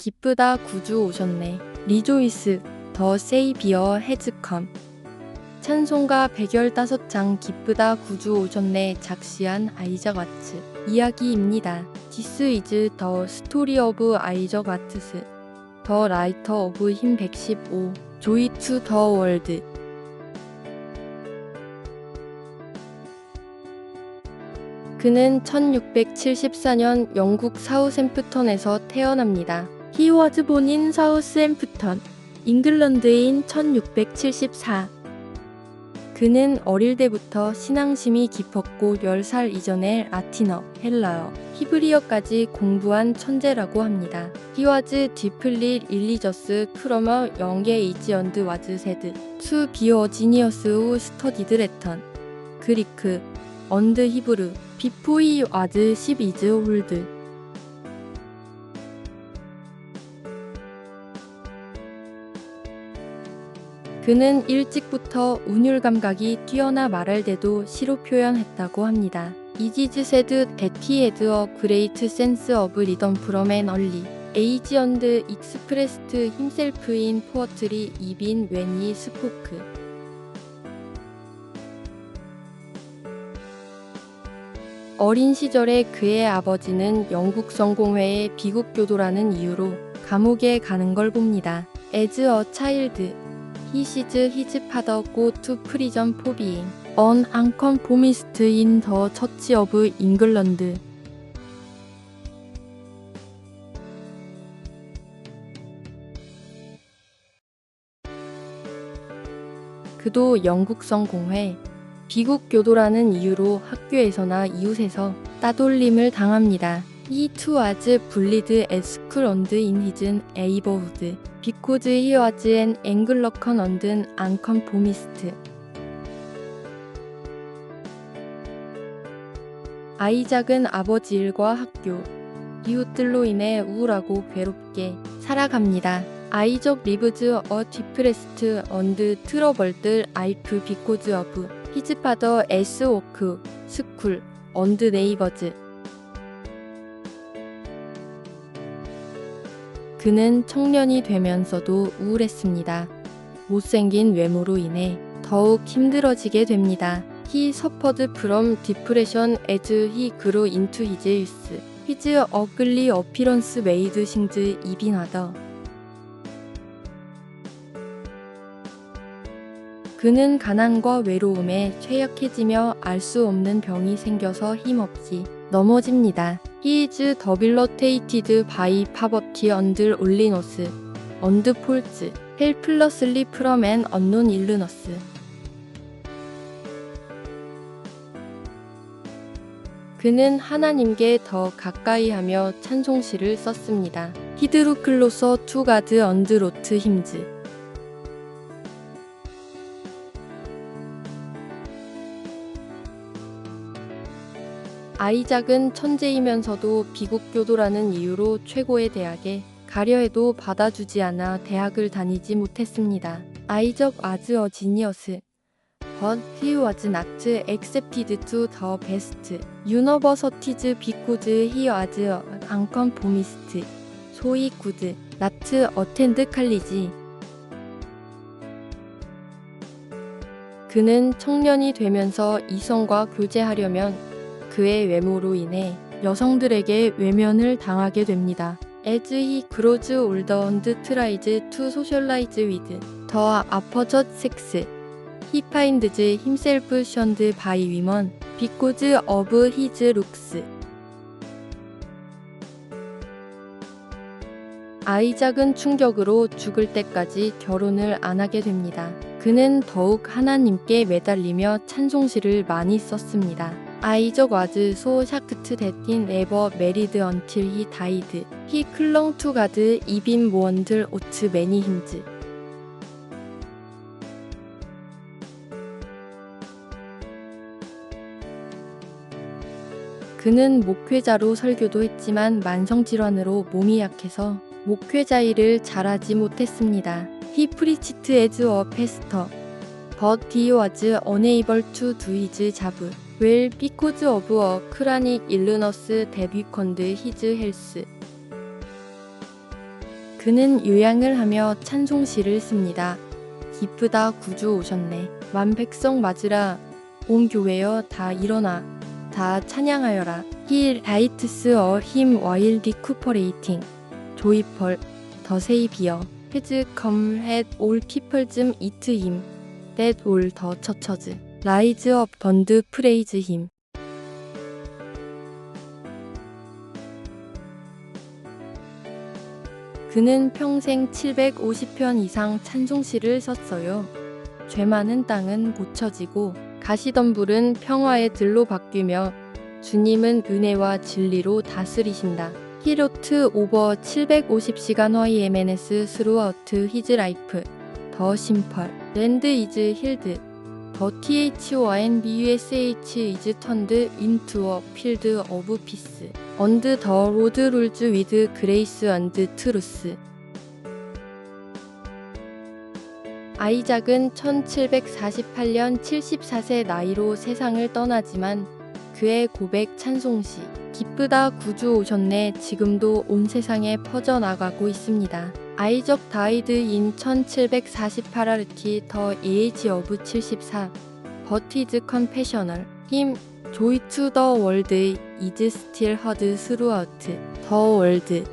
기쁘다 구주 오셨네. 리조이스 더 세이비어 헤즈컴 찬송가 115장 기쁘다 구주 오셨네 작시한 아이작 와츠 이야기입니다. This is the story of 아이작 와트스 더 라이터 오브 힘 115 조이 투 더 월드 그는 1674년 영국 사우샘프턴에서 태어납니다. Born in Southampton, 잉글랜드인 1674. 그는 어릴 때부터 신앙심이 깊었고 10살 이전에 라틴어, 헬라어, 히브리어까지 공부한 천재라고 합니다. From a young age and was said to be a genius who studied Latin, 그리크, before he was 10 years old. 그는 일찍부터 운율 감각이 뛰어나 말할 때도 시로 표현했다고 합니다. Great sense of rhythm from an early age and expressed himself in poetry even when he spoke. 어린 시절에 그의 아버지는 영국 성공회의 비국 교도라는 이유로 감옥에 가는 걸 봅니다. As a child, he sees his father go to prison for being an unconformist in the Church of England. 그도 영국성 공회, 비국 교도라는 이유로 학교에서나 이웃에서 따돌림을 당합니다. Was bullied at school and in his neighborhood because he was an Anglican. 아이작은 아버지 일과 학교, 이웃들로 인해 우울하고 괴롭게 살아갑니다. 아이적 리브즈 어 디프레스트 언드 트러벌들 아이프 비코즈 어브 히즈 파더 에스 오크 스쿨 언드 네이버즈 그는 청년이 되면서도 우울했습니다. 못생긴 외모로 인해 더욱 힘들어지게 됩니다. He suffered from depression as he grew into his youth. His ugly appearance made things even harder. 그는 가난과 외로움에 최약해지며 알 수 없는 병이 생겨서 힘없이 넘어집니다. Debilitated by poverty and loneliness, and falls helplessly from an unknown illness. 그는 하나님께 더 가까이 하며 찬송시를 썼습니다. 히드루클로서 투가드 언드로트 힘즈 아이작은 천재이면서도 비국교도라는 이유로 최고의 대학에 가려 해도 받아주지 않아 대학을 다니지 못했습니다. 아이적 아즈 어 지니어스 But he was not accepted to the best universities because he was an unconformist. 소위 good, not attend college. 그는 청년이 되면서 이성과 교제하려면 그의 외모로 인해 여성들에게 외면을 당하게 됩니다. As he grows older and tries to socialize with the opposite sex, he finds himself shunned by women because of his looks. 아이작은 충격으로 죽을 때까지 결혼을 안 하게 됩니다. 그는 더욱 하나님께 매달리며 찬송시를 많이 썼습니다. 아이적 와즈 소 샤크트 데틴 네버 메리드 언틸 히 다이드 히 클렁 투 가드 이빈 모언들 오트 매니 힘즈. 그는 목회자로 설교도 했지만 만성질환으로 몸이 약해서 목회자 일을 잘하지 못했습니다. He preached as a pastor, but he was unable to do his job because of a chronic illness that weakened his health. 그는 요양을 하며 찬송시를 씁니다. 기쁘다 구주 오셨네. 만 백성 맞으라. 온 교회여 다 일어나. 다 찬양하여라. Lights a hymn while recuperating. 조이펄 더 had all people's eat him. That all the churches. Rise up and praise him. 그는 평생 750편 이상 찬송시를 썼어요. 죄 많은 땅은 고쳐지고 가시덤불은 평화의 들로 바뀌며 주님은 은혜와 진리로 다스리신다. 히로트 오버 750시간 허이 에메네스 스루아우트 히즈 라이프 더 심펄 랜드 이즈 힐드 더 THON BUSH 이즈 턴드 인투 어 필드 오브 피스 언드 더 로드 룰즈 위드 그레이스 언드 트루스 아이작은 1748년 74세 나이로 세상을 떠나지만 그의 고백 찬송시 기쁘다 구주 오셨네 지금도 온 세상에 퍼져나가고 있습니다. 아이적 다이드 인 1748아르키 더 에이지 오브 74 버티즈 컨페셔널 힘 조이 투 더 월드 이즈 스틸 허드 스루아우트 더 월드